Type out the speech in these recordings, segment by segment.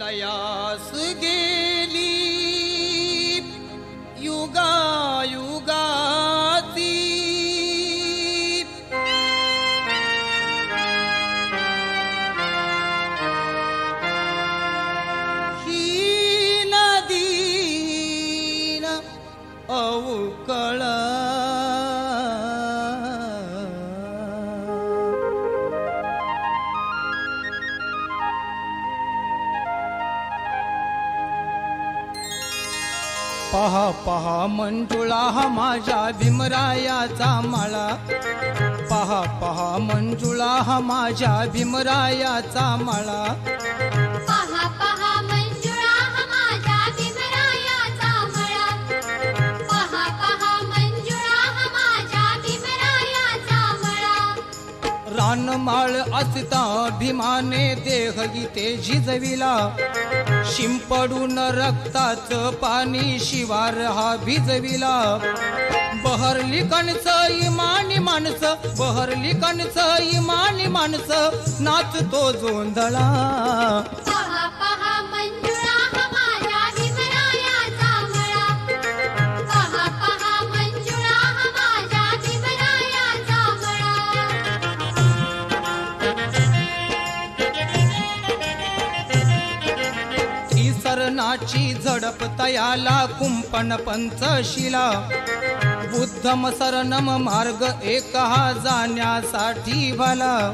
लयास गेली युगाती ही नदीन अवकळ पहा पहा मंजुळा हा माझ्या भीमरायाचा माळा. पहा पहा मंजुळा हा माझ्या भीमरायाचा माळा. मळा असता भीमाने देह इथे झिजविला. शिंपडून रक्ताच पाणी शिवार हा भिजविला. बहरली कणस इमानी माणसं बहरली कणस इमानी माणसं नाचतो जोंधळा. मनाची झडप तयाला कुंपण पंचशिला. बुद्धम सरनम मार्ग एक हा जाण्यासाठी भला.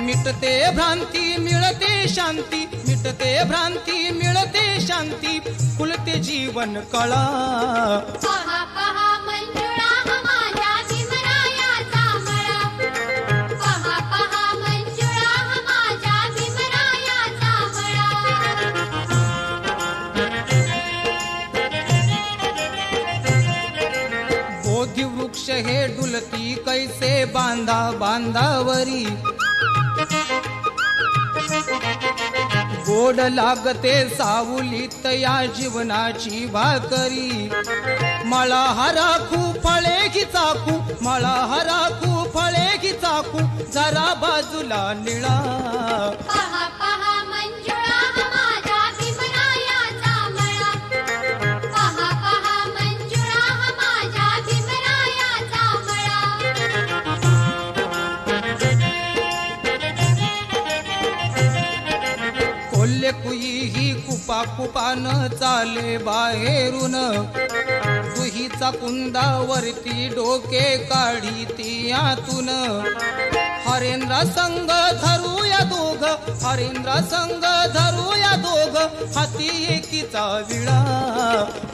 मिटते भ्रांती मिळते शांती. मिटते भ्रांती मिळते शांती. फुलते जीवन कळा. वृक्ष हे डुलती कैसे बांधा बांधावरी? गोड लागते सावलीत या जीवनाची भाकरी. मला हराखू फळे की चाकू मला हराखू फळे की चाकू जरा बाजूला निळा. ही चाले बाहेरून. तुहीचा कुंदावरती डोके काढी तियातून आतून. हरेंद्र संग धरूया दोघ हरेंद्र संग धरूया दोघ हाती एकीचा विळा.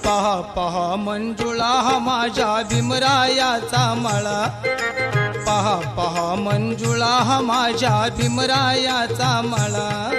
पहा पहा मंजुळा हा माझ्या भीमरायाचा माळा. पहा पहा मंजुळा हा माझ्या भीमरायाचा माळा.